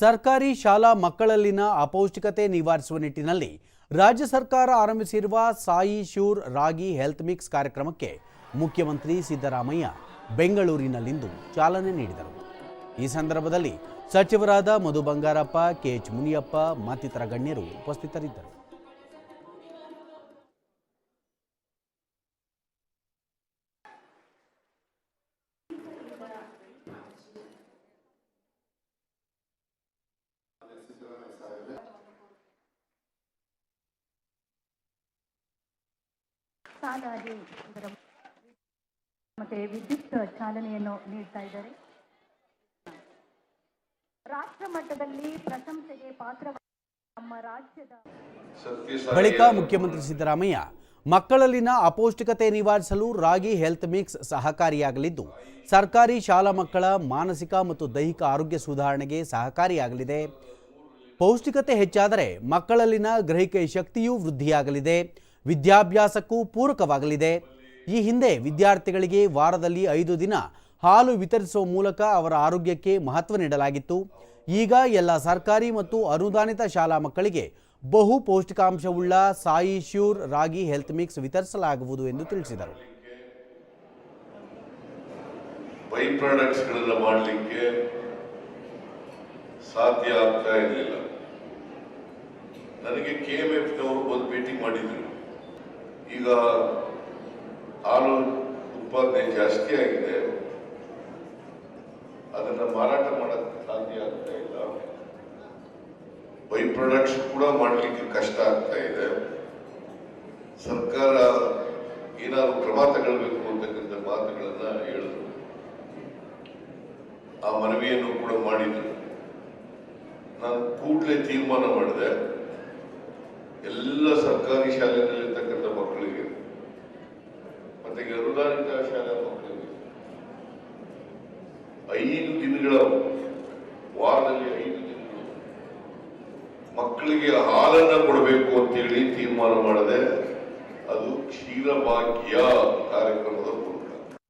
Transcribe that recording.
ಸರ್ಕಾರಿ ಶಾಲಾ ಮಕ್ಕಳಲ್ಲಿನ ಅಪೌಷ್ಟಿಕತೆ ನಿವಾರಿಸುವ ನಿಟ್ಟಿನಲ್ಲಿ ರಾಜ್ಯ ಸರ್ಕಾರ ಆರಂಭಿಸಿರುವ Sai sure ragi health mix ಕಾರ್ಯಕ್ರಮಕ್ಕೆ ಮುಖ್ಯಮಂತ್ರಿ ಸಿದ್ದರಾಮಯ್ಯ ಬೆಂಗಳೂರಿನಲ್ಲಿಂದು ಚಾಲನೆ ನೀಡಿದರು. ಈ ಸಂದರ್ಭದಲ್ಲಿ ಸಚಿವರಾದ ಮಧು ಬಂಗಾರಪ್ಪ ಕೆಎಚ್ ಮುನಿಯಪ್ಪ ಮತ್ತಿತರ ಗಣ್ಯರು ಉಪಸ್ಥಿತರಿದ್ದರು. ಸಾಲಾಗಿ ಇದರ ಮತ್ತೆ ವಿದ್ಯುತ್ ಚಾಲನೆಯನ್ನು ನೀಡ್ತಾ ಇದ್ದಾರೆ. ರಾಷ್ಟ್ರ ಮಟ್ಟದಲ್ಲಿ ಪ್ರಶಂಸೆಗೆ ಪಾತ್ರ ನಮ್ಮ ರಾಜ್ಯದ ಬಳಿಕ ಮುಖ್ಯಮಂತ್ರಿ ಸಿದ್ದರಾಮಯ್ಯ, ಮಕ್ಕಳಲ್ಲಿನ ಅಪೌಷ್ಟಿಕತೆ ನಿವಾರಿಸಲು ರಾಗಿ ಹೆಲ್ತ್ ಮಿಕ್ಸ್ ಸಹಕಾರಿಯಾಗಲಿದ್ದು, ಸರ್ಕಾರಿ ಶಾಲಾ ಮಕ್ಕಳ ಮಾನಸಿಕ ಮತ್ತು ದೈಹಿಕ ಆರೋಗ್ಯ ಸುಧಾರಣೆಗೆ ಸಹಕಾರಿಯಾಗಲಿದೆ. ಪೌಷ್ಟಿಕತೆ ಹೆಚ್ಚಾದರೆ ಮಕ್ಕಳಲ್ಲಿನ ಗ್ರಹಿಕೆ ಶಕ್ತಿಯೂ ವೃದ್ಧಿಯಾಗಲಿದೆ. ವಿದ್ಯಾಭ್ಯಾಸಕ್ಕೂ ಪೂರಕವಾಗಲಿದೆ. ಈ ಹಿಂದೆ ವಿದ್ಯಾರ್ಥಿಗಳಿಗೆ ವಾರದಲ್ಲಿ ಐದು ದಿನ ಹಾಲು ವಿತರಿಸುವ ಮೂಲಕ ಅವರ ಆರೋಗ್ಯಕ್ಕೆ ಮಹತ್ವ ನೀಡಲಾಗಿತ್ತು. ಈಗ ಎಲ್ಲ ಸರ್ಕಾರಿ ಮತ್ತು ಅನುದಾನಿತ ಶಾಲಾ ಮಕ್ಕಳಿಗೆ ಬಹು ಪೌಷ್ಟಿಕಾಂಶವುಳ್ಳ Sai sure ragi health mix ವಿತರಿಸಲಾಗುವುದು ಎಂದು ತಿಳಿಸಿದರು. ಬೈ ಪ್ರಾಡಕ್ಟ್ಸ್ಗಳೆಲ್ಲ ಮಾಡಲಿಕ್ಕೆ ಸಾಧ್ಯ ಆಗ್ತಾ ಇರಲಿಲ್ಲ. ನನಗೆ ಕೆ ಎಂ ಎಫ್ನವರು ಒಂದು ಮೀಟಿಂಗ್ ಮಾಡಿದ್ರು. ಈಗ ಹಾಲು ಉತ್ಪಾದನೆ ಜಾಸ್ತಿ ಆಗಿದೆ. ಅದನ್ನ ಮಾರಾಟ ಮಾಡಕ್ಕೆ ಸಾಧ್ಯ ಆಗ್ತಾ ಇಲ್ಲ. ಬೈ ಪ್ರಾಡಕ್ಟ್ಸ್ ಕೂಡ ಮಾಡಲಿಕ್ಕೆ ಕಷ್ಟ ಆಗ್ತಾ ಇದೆ. ಸರ್ಕಾರ ಏನಾದ್ರು ಕ್ರಮ ತಗೊಳ್ಬೇಕು ಅಂತಕ್ಕಂಥ ಮಾತುಗಳನ್ನ ಹೇಳಿದ್ರು. ಆ ಮನವಿಯನ್ನು ಕೂಡ ಮಾಡಿದ್ರು. ನಾನು ಕೂಡಲೇ ತೀರ್ಮಾನ ಮಾಡಿದೆ. ಎಲ್ಲ ಸರ್ಕಾರಿ ಮಕ್ಕಳಿಗೆ ಮತ್ತೆ ಅನುದಾನಿತ ಶಾಲಾ ಮಕ್ಕಳಿಗೆ ಐದು ದಿನಗಳ ವಾರದಲ್ಲಿ ಐದು ದಿನಗಳು. ಮಕ್ಕಳಿಗೆ ಹಾಲನ್ನ ಕೊಡಬೇಕು ಅಂತೇಳಿ ತೀರ್ಮಾನ ಮಾಡದೆ ಅದು ಕ್ಷೀರಭಾಗ್ಯ ಕಾರ್ಯಕ್ರಮ